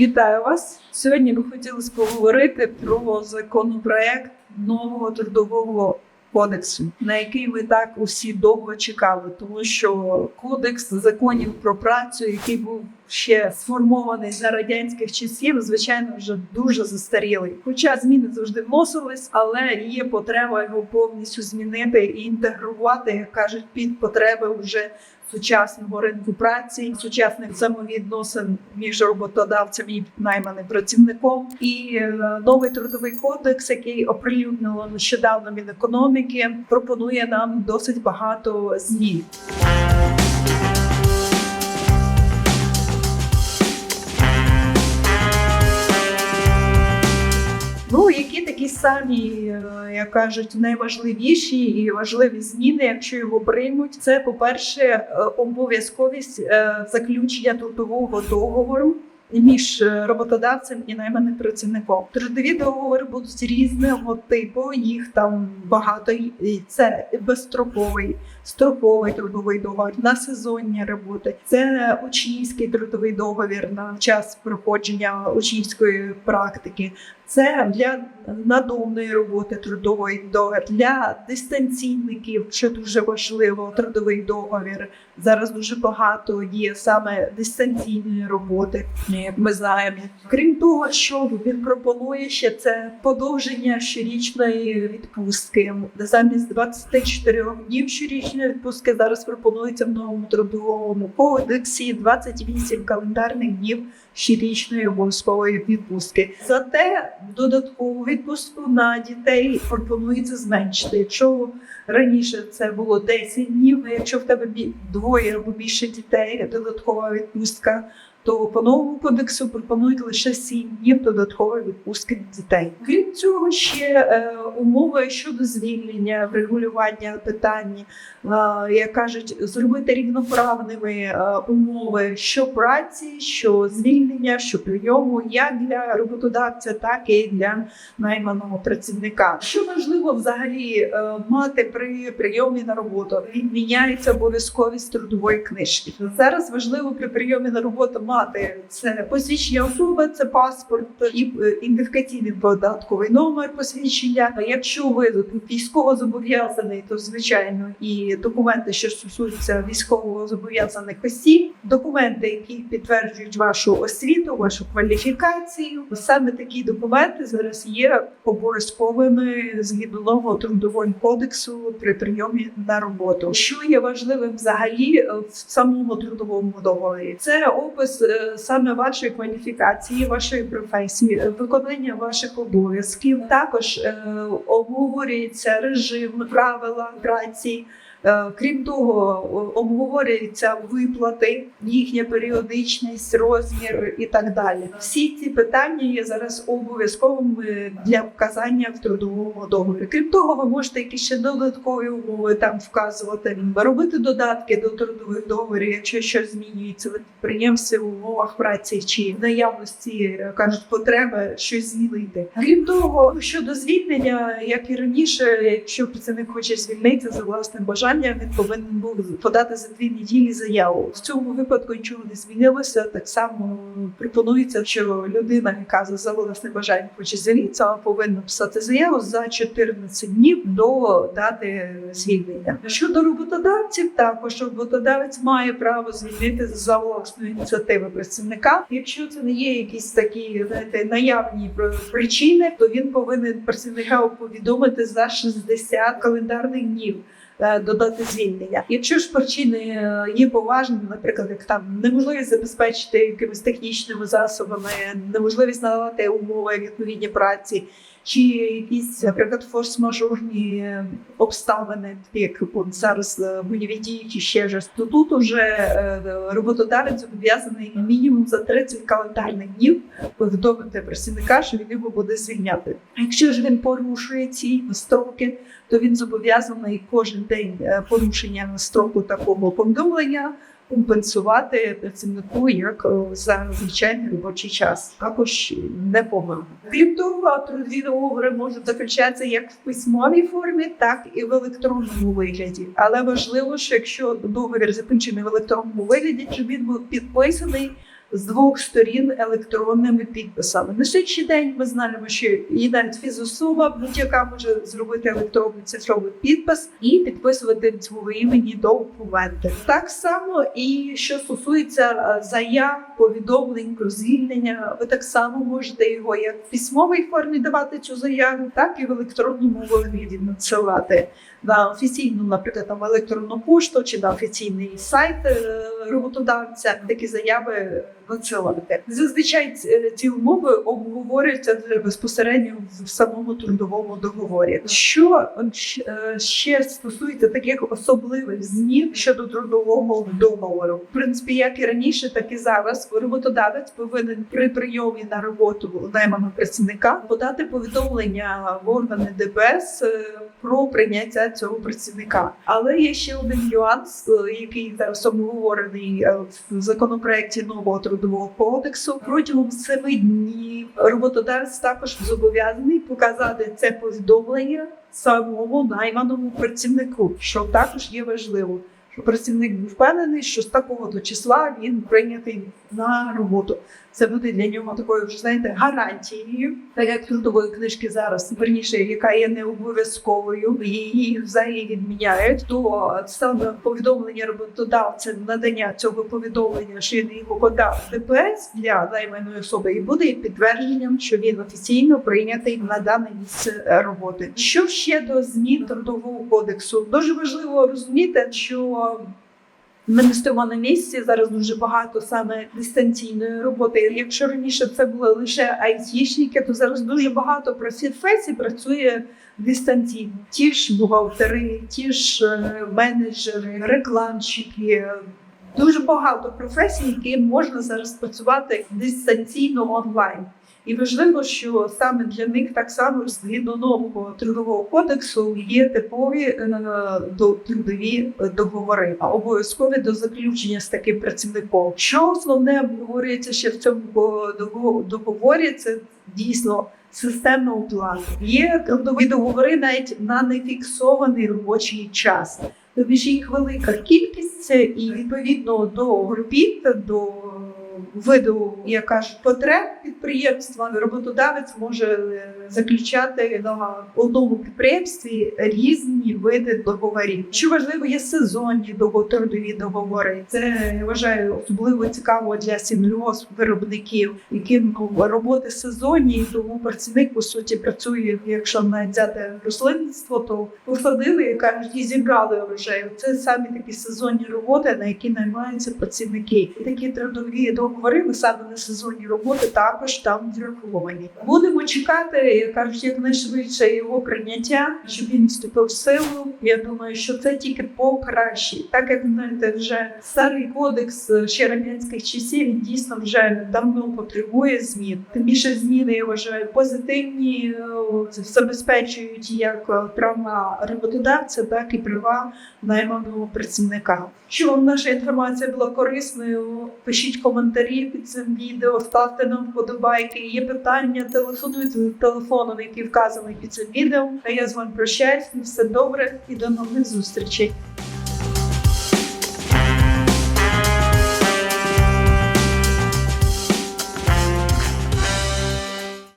Вітаю вас. Сьогодні би хотілося поговорити про законопроект нового трудового кодексу, на який ми так усі довго чекали, тому що кодекс законів про працю, який був ще сформований за радянських часів, звичайно, вже дуже застарілий. Хоча зміни завжди вносились, але є потреба його повністю змінити і інтегрувати, як кажуть, під потреби вже сучасного ринку праці, сучасних взаємовідносин між роботодавцем і найманим працівником. І е, новий трудовий кодекс, який оприлюднило нещодавно Мінекономіки, пропонує нам досить багато змін. Самі, е, як кажуть, найважливіші і важливі зміни, якщо його приймуть, це по-перше, е, обов'язковість е, заключення трудового договору. Між роботодавцем і найманим працівником трудові договори будуть різного типу. Їх там багато. І Це безстроковий, строковий трудовий договір на сезонні роботи. Це учнівський трудовий договір на час проходження учнівської практики. Це для надомної роботи трудовий договір, для дистанційників, що дуже важливо, трудовий договір. Зараз дуже багато є саме дистанційної роботи, як ми знаємо. Крім того, що він пропонує ще це подовження щорічної відпустки. Замість 24 днів щорічної відпустки зараз пропонується в новому трудовому кодексі 28 календарних днів щорічної обов'язкової відпустки. Зате додаткову відпустку на дітей пропонується зменшити. Якщо раніше це було 10 днів, якщо в тебе двоє або більше дітей, додаткова відпустка. То по новому кодексу пропонують лише 7 днів додаткової відпустки дітей. Крім цього, ще е, умови щодо звільнення, врегулювання питань, е, як кажуть, зробити рівноправними е, умови що праці, що звільнення, що прийому, як для роботодавця, так і для найманого працівника. Що важливо взагалі е, мати при прийомі на роботу? Відміняється обов'язковість трудової книжки. Зараз важливо при прийомі на роботу мати це посвідчення особи, це паспорт і е, ідентифікаційний податковий номер посвідчення. Якщо ви військово зобов'язаний, то звичайно і документи, що стосуються військово зобов'язаних осіб, документи, які підтверджують вашу освіту, вашу кваліфікацію. Саме такі документи зараз є обов'язковими згідно нового трудового кодексу при прийомі на роботу. Що є важливим взагалі е, в самому трудовому договорі? Це опис саме вашої кваліфікації, вашої професії, е, виконання ваших обов'язків. Також е, обговорюється режим, правила праці. Е, Крім того, обговорюються виплати, їхня періодичність, розмір і так далі. Всі ці питання є зараз обов'язковими для вказання в трудовому договорі. Крім того, ви можете якісь ще додаткові умови там вказувати, робити додатки до трудових договорів, якщо щось змінюється в підприємстві в умовах праці чи в наявності е, кажуть потреби щось змінити. Крім того, щодо звільнення, як і раніше, якщо працівник хоче звільнитися за власним бажанням, він повинен був подати за дві неділі заяву. В цьому випадку нічого не змінилося. Так само пропонується, що людина, яка за- власним бажанням хоче звільнитися, повинна писати заяву за 14 днів до дати звільнення. Щодо роботодавців, також роботодавець має право звільнити за власної ініціативи працівника. Якщо це не є якісь такі знаєте, наявні пр- причини, то він повинен працівника повідомити за 60 календарних днів. Е, Додати звільнення. Якщо ж причини е, є поважні, наприклад, як там неможливість забезпечити якимись технічними засобами, неможливість надавати умови відповідні праці, чи якісь, наприклад, форс-мажорні обставини, як зараз е, бойові дії чи ще щось, то тут уже е, роботодавець зобов'язаний мінімум за 30 календарних днів повідомити працівника, що він його буде звільняти. А Якщо ж він порушує ці строки, то він зобов'язаний кожен день е, порушення строку такого повідомлення компенсувати працівнику як е, за звичайний робочий час. Також непогано. Крім того, трудові договори можуть заключатися як в письмовій формі, так і в електронному вигляді. Але важливо, що якщо договір закінчений в електронному вигляді, щоб він був підписаний з двох сторін електронними підписами. На сьогоднішній день ми знаємо, що і навіть фізособа будь-яка може зробити електронний цифровий підпис і підписувати від свого імені документи. Так само і що стосується е, заяв, повідомлень про звільнення, ви так само можете його як в письмовій формі давати цю заяву, так і в електронному вигляді надсилати на офіційну, наприклад, там електронну пошту чи на офіційний сайт е, роботодавця такі заяви надсилати. Зазвичай ці- ці умови обговорюються безпосередньо в самому трудовому договорі. Що е, ще стосується таких особливих змін щодо трудового договору, в принципі, як і раніше, так і зараз роботодавець повинен при прийомі на роботу найманого працівника подати повідомлення в органи ДПС е, про прийняття цього працівника. Але є ще один нюанс, е, який зараз обговорений е, в законопроекті нового трудового кодексу. Протягом семи днів роботодавець також зобов'язаний показати це повідомлення самому найманому працівнику, що також є важливо. Що працівник був впевнений, що з такого до числа він прийнятий на роботу. Це буде для нього такою вже знаєте гарантією, так як трудової книжки зараз верніше, яка є не обов'язковою, її взагалі відміняють. То саме повідомлення роботодавця, надання цього повідомлення, що він його подав ДПС для найманої особи, і буде підтвердженням, що він офіційно прийнятий на дане місце роботи. Що ще до змін трудового кодексу? Дуже важливо розуміти, що ми не стоїмо на місці. Зараз дуже багато саме дистанційної роботи. Якщо раніше це були лише айтішники, то зараз дуже багато професій працює дистанційно. Ті ж бухгалтери, ті ж е, менеджери, рекламщики. Дуже багато професій, які можна зараз працювати дистанційно онлайн. І важливо, що саме для них так само згідно нового трудового кодексу є типові е, до трудові договори, а обов'язкові до заключення з таким працівником. Що основне обговорюється ще в цьому дого- договорі? Це дійсно. Системна оплата. Є трудові договори навіть на нефіксований робочий час. Тобі ж їх велика кількість, і відповідно до робіт, до виду, як кажуть, потреб підприємства, роботодавець може е, заключати на одному підприємстві різні види договорів. Що важливо, є сезонні довготрудові договори. Це я вважаю особливо цікаво для сім'йоз-виробників, яким ну, роботи сезонні, тому працівник по суті працює, якщо навіть взяти рослинництво, то посадили і кажуть, і зібрали врожай. Це самі такі сезонні роботи, на які наймаються працівники. Такі трудові договори, ви саме на сезонні роботи також там враховані. Будемо чекати, кажуть, якнайшвидше його прийняття, щоб він вступив в силу. Я думаю, що це тільки покращить. Так як знаєте, вже старий кодекс ще радянських часів він дійсно вже давно потребує змін. Тим більше зміни я вважаю позитивні, е, забезпечують як е, права роботодавця, так і права найманого працівника. Що вам наша інформація була корисною? Пишіть коментарі під цим відео, ставте нам вподобайки. Є питання, телефонуйте за телефоном, який вказаний під цим відео. А я з вами прощаюсь. Все добре і до нових зустрічей.